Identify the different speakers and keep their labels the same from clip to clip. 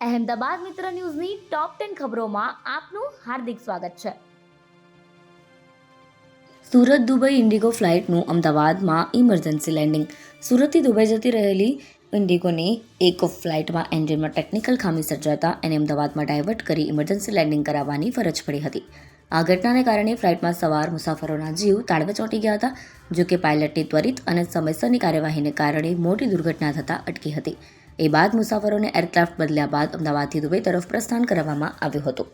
Speaker 1: અહેમદાબાદ મિત્ર ન્યૂઝની top ten ખબરોમાં આપનું હાર્દિક સ્વાગત છે. સુરત દુબઈ ઇન્ડિગો ફ્લાઇટનું અમદાવાદમાં ઇમરજન્સી લેન્ડિંગ સુરતથી દુબઈ જતી રહેલી ઇન્ડિગોની એક ફ્લાઇટમાં એન્જિનમાં ટેકનિકલ ખામી સર્જાતા એને અમદાવાદમાં ડાયવર્ટ કરી ઇમરજન્સી લેન્ડિંગ કરાવવાની ફરજ પડી હતી. આ ઘટનાને કારણે ફ્લાઇટમાં સવાર મુસાફરોના જીવ તાળવે ચોંટી ગયા હતા જો કે પાયલટની ત્વરિત અને સમયસરની કાર્યવાહીને કારણે મોટી દુર્ઘટના થતાં અટકી હતી. એ બાદ મુસાફરોને એરક્રાફ્ટ બદલ્યા બાદ અમદાવાદથી દુબઈ તરફ પ્રસ્થાન કરાવવામાં આવ્યું હતું.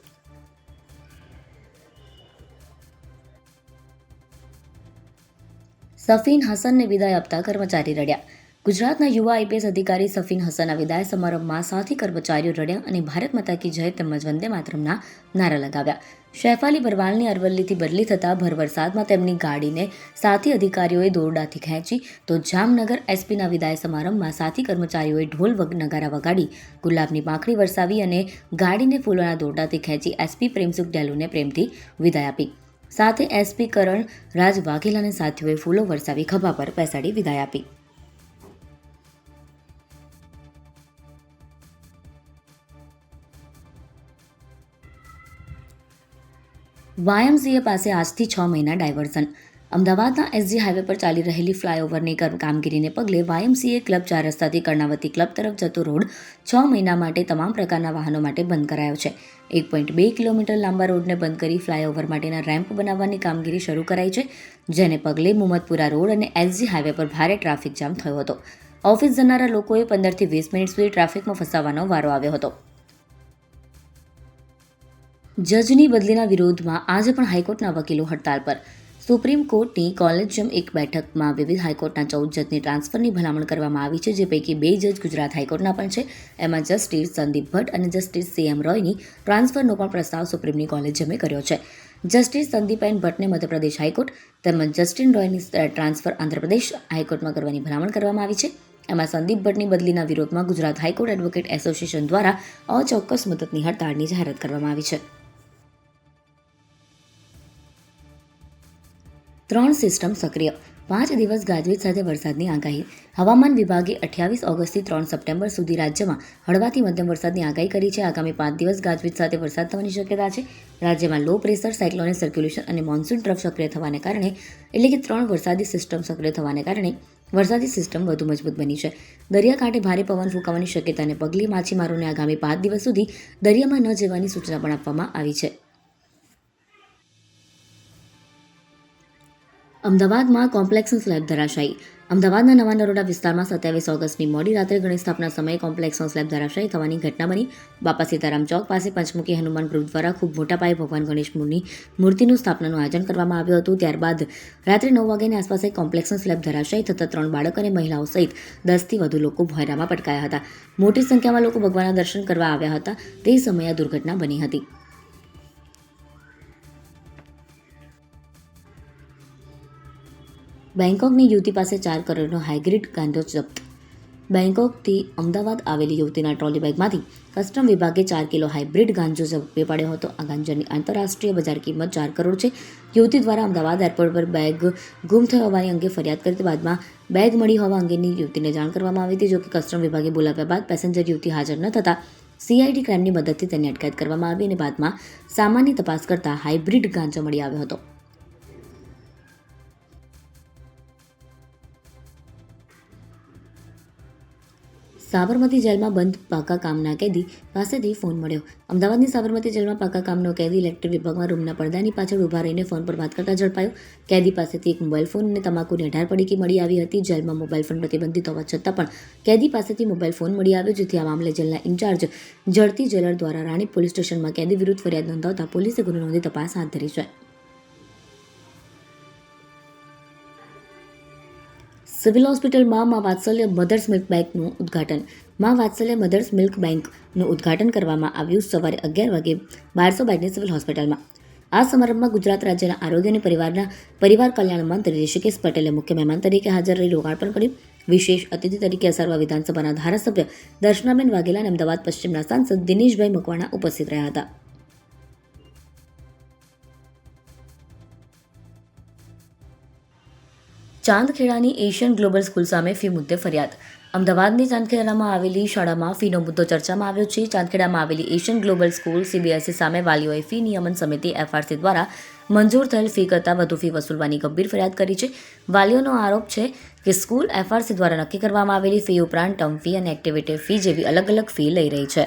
Speaker 1: સફીન હસનને વિદાય આપતા કર્મચારી રડ્યા. ગુજરાતના યુવા આઈપીએસ અધિકારી સફીન હસનના વિદાય સમારંભમાં સાથી કર્મચારીઓ રડ્યા અને ભારત માતા કી જય તેમજ વંદે માતરમના નારા લગાવ્યા. શેફાલી ભરવાલની અરવલ્લીથી બદલી થતાં ભર વરસાદમાં તેમની ગાડીને સાથી અધિકારીઓએ દોરડાથી ખેંચી તો જામનગર એસપીના વિદાય સમારંભમાં સાથી કર્મચારીઓએ ઢોલ નગારા વગાડી, ગુલાબની પાંખડી વરસાવી અને ગાડીને ફૂલોના દોરડાથી ખેંચી એસપી પ્રેમસુખ ડેલુને પ્રેમથી વિદાય આપી. સાથે એસપી કરણ રાજ વાઘેલાને સાથીઓએ ફૂલો વરસાવી ખભા પર બેસાડી વિદાય આપી. વાયએમસીએ પાસે આજથી છ મહિના ડાયવર્ઝન. અમદાવાદના એસજી હાઈવે પર ચાલી રહેલી ફ્લાયઓવરની કામગીરીને પગલે વાયએમસીએ ક્લબ ચાર રસ્તાથી કર્ણાવતી ક્લબ તરફ જતો રોડ છ મહિના માટે તમામ પ્રકારના વાહનો માટે બંધ કરાયો છે. એક પોઈન્ટ બે કિલોમીટર લાંબા રોડને બંધ કરી ફ્લાયઓવર માટેના રેમ્પ બનાવવાની કામગીરી શરૂ કરાઈ છે, જેને પગલે મુમતપુરા રોડ અને એસજી હાઈવે પર ભારે ટ્રાફિક જામ થયો હતો. ઓફિસ જનારા લોકોએ પંદરથી વીસ મિનિટ સુધી ટ્રાફિકમાં ફસાવાનો વારો આવ્યો હતો. જજની બદલીના વિરોધમાં આજે પણ હાઈકોર્ટના વકીલો હડતાલ પર. સુપ્રીમ કોર્ટની કોલેજિયમ એક બેઠકમાં વિવિધ હાઈકોર્ટના ચૌદ જજની ટ્રાન્સફરની ભલામણ કરવામાં આવી છે, જે પૈકી બે જજ ગુજરાત હાઈકોર્ટના પણ છે. એમાં જસ્ટિસ સંદીપ ભટ્ટ અને જસ્ટિસ સી એમ રોયની ટ્રાન્સફરનો પણ પ્રસ્તાવ સુપ્રીમની કોલેજિયમે કર્યો છે. જસ્ટિસ સંદીપેન ભટ્ટને મધ્યપ્રદેશ હાઈકોર્ટ તેમજ જસ્ટિન રોયની ટ્રાન્સફર આંધ્રપ્રદેશ હાઈકોર્ટમાં કરવાની ભલામણ કરવામાં આવી છે. એમાં સંદીપ ભટ્ટની બદલીના વિરોધમાં ગુજરાત હાઈકોર્ટ એડવોકેટ એસોસિએશન દ્વારા અચોક્કસ મુદતની હડતાળની જાહેરાત કરવામાં આવી છે. ત્રણ સિસ્ટમ સક્રિય. પાંચ દિવસ ગાજવીજ સાથે વરસાદની આગાહી. હવામાન વિભાગે અઠ્યાવીસ ઓગસ્ટથી ત્રણ સપ્ટેમ્બર સુધી રાજ્યમાં હળવાથી મધ્યમ વરસાદની આગાહી કરી છે. આગામી પાંચ દિવસ ગાજવીજ સાથે વરસાદ થવાની શક્યતા છે. રાજ્યમાં લો પ્રેશર સાયક્લોનિક સર્ક્યુલેશન અને મોન્સૂન ટ્રફ સક્રિય થવાને કારણે, એટલે કે ત્રણ વરસાદી સિસ્ટમ સક્રિય થવાને કારણે, વરસાદી સિસ્ટમ વધુ મજબૂત બની છે. દરિયાકાંઠે ભારે પવન ફૂંકાવાની શક્યતાને પગલે માછીમારોને આગામી પાંચ દિવસ સુધી દરિયામાં ન જવાની સૂચના પણ આપવામાં આવી છે. અમદાવાદમાં કોમ્પ્લેક્સનું સ્લેબ ધરાશાયી. અમદાવાદના નવા નરોડા વિસ્તારમાં સત્યાવીસ ઓગસ્ટની મોડી રાત્રે ગણેશ સ્થાપના સમયે કોમ્પ્લેક્સનો સ્લેબ ધરાશાયી થવાની ઘટના બની. બાપા સીતારામ ચોક પાસે પંચમુખી હનુમાન ગ્રુપ દ્વારા ખૂબ મોટા પાયે ભગવાન ગણેશ મૂર્તિનું સ્થાપનાનું આયોજન કરવામાં આવ્યું હતું. ત્યારબાદ રાત્રે નવ વાગ્યાની આસપાસ એક કોમ્પ્લેક્સનો સ્લેબ ધરાશાયી થતાં ત્રણ બાળક અને મહિલાઓ સહિત દસથી વધુ લોકો ભોયરામાં પટકાયા હતા. મોટી સંખ્યામાં લોકો ભગવાનના દર્શન કરવા આવ્યા હતા. તે સમયે આ દુર્ઘટના બની હતી. બેંકોકની યુવતી પાસે ચાર કરોડનો હાઇગ્રીડ ગાંજો જપ્ત. બેંકોકથી અમદાવાદ આવેલી યુવતીના ટ્રોલી બેગમાંથી કસ્ટમ વિભાગે ચાર કિલો હાઇબ્રિડ ગાંજો ઝડપી પાડ્યો હતો. આ ગાંજાની આંતરરાષ્ટ્રીય બજાર કિંમત ચાર કરોડ છે. યુવતી દ્વારા અમદાવાદ એરપોર્ટ પર બેગ ગુમ થયો હોવાની અંગે ફરિયાદ કરી બાદમાં બેગ મળી હોવા અંગેની યુવતીને જાણ કરવામાં આવી હતી, જોકે કસ્ટમ વિભાગે બોલાવ્યા બાદ પેસેન્જર યુવતી હાજર ન થતાં સીઆઈડી ક્રાઇમની મદદથી તેની અટકાયત કરવામાં આવી અને બાદમાં સામાન્ય તપાસ કરતાં હાઇબ્રિડ ગાંજો મળી આવ્યો હતો. સાબરમતી જેલમાં બંધ પાકા કામના કેદી પાસેથી ફોન મળ્યો. અમદાવાદની સાબરમતી જેલમાં પાકા કામનો કેદી ઇલેક્ટ્રિક વિભાગમાં રૂમના પડદાની પાછળ ઊભા રહીને ફોન પર વાત કરતા ઝડપાયો. કેદી પાસેથી એક મોબાઈલ ફોન અને તમાકુની અઢાર પડીકી મળી આવી હતી. જેલમાં મોબાઈલ ફોન પ્રતિબંધિત હોવા છતાં પણ કેદી પાસેથી મોબાઈલ ફોન મળી આવ્યો, જેથી આ મામલે જેલના ઇન્ચાર્જ જડતી જેલર દ્વારા રાણી પોલીસ સ્ટેશનમાં કેદી વિરુદ્ધ ફરિયાદ નોંધાવતા પોલીસે ગુનો નોંધી તપાસ હાથ ધરી છે. સિવિલ હોસ્પિટલમાં મા વાત્સલ્ય મધર્સ મિલ્ક બેંકનું ઉદ્ઘાટન. મા વાત્સલ્ય મધર્સ મિલ્ક બેંકનું ઉદ્ઘાટન કરવામાં આવ્યું સવારે અગિયાર વાગે બારસો બેડની સિવિલ હોસ્પિટલમાં. આ સમારંભમાં ગુજરાત રાજ્યના આરોગ્ય અને પરિવારના પરિવાર કલ્યાણ મંત્રી ઋષિકેશ પટેલે મુખ્ય મહેમાન તરીકે હાજર રહી લોકાર્પણ કર્યું. વિશેષ અતિથિ તરીકે અસરવા વિધાનસભાના ધારાસભ્ય દર્શનાબેન વાઘેલા અને અમદાવાદ પશ્ચિમના સાંસદ દિનેશભાઈ મકવાણા ઉપસ્થિત રહ્યા હતા. ચાંદખેડાની એશિયન ગ્લોબલ સ્કૂલ સામે ફી મુદ્દે ફરિયાદ. અમદાવાદની ચાંદખેડામાં આવેલી શાળામાં ફીનો મુદ્દો ચર્ચામાં આવ્યો છે. ચાંદખેડામાં આવેલી એશિયન ગ્લોબલ સ્કૂલ સીબીએસઈ સામે વાલીઓએ ફી નિયમન સમિતિ એફઆરસી દ્વારા મંજૂર થયેલ ફી કરતાં વધુ ફી વસૂલવાની ગંભીર ફરિયાદ કરી છે. વાલીઓનો આરોપ છે કે સ્કૂલ એફઆરસી દ્વારા નક્કી કરવામાં આવેલી ફી ઉપરાંત ટર્મ ફી અને એક્ટિવિટી ફી જેવી અલગ અલગ ફી લઈ રહી છે.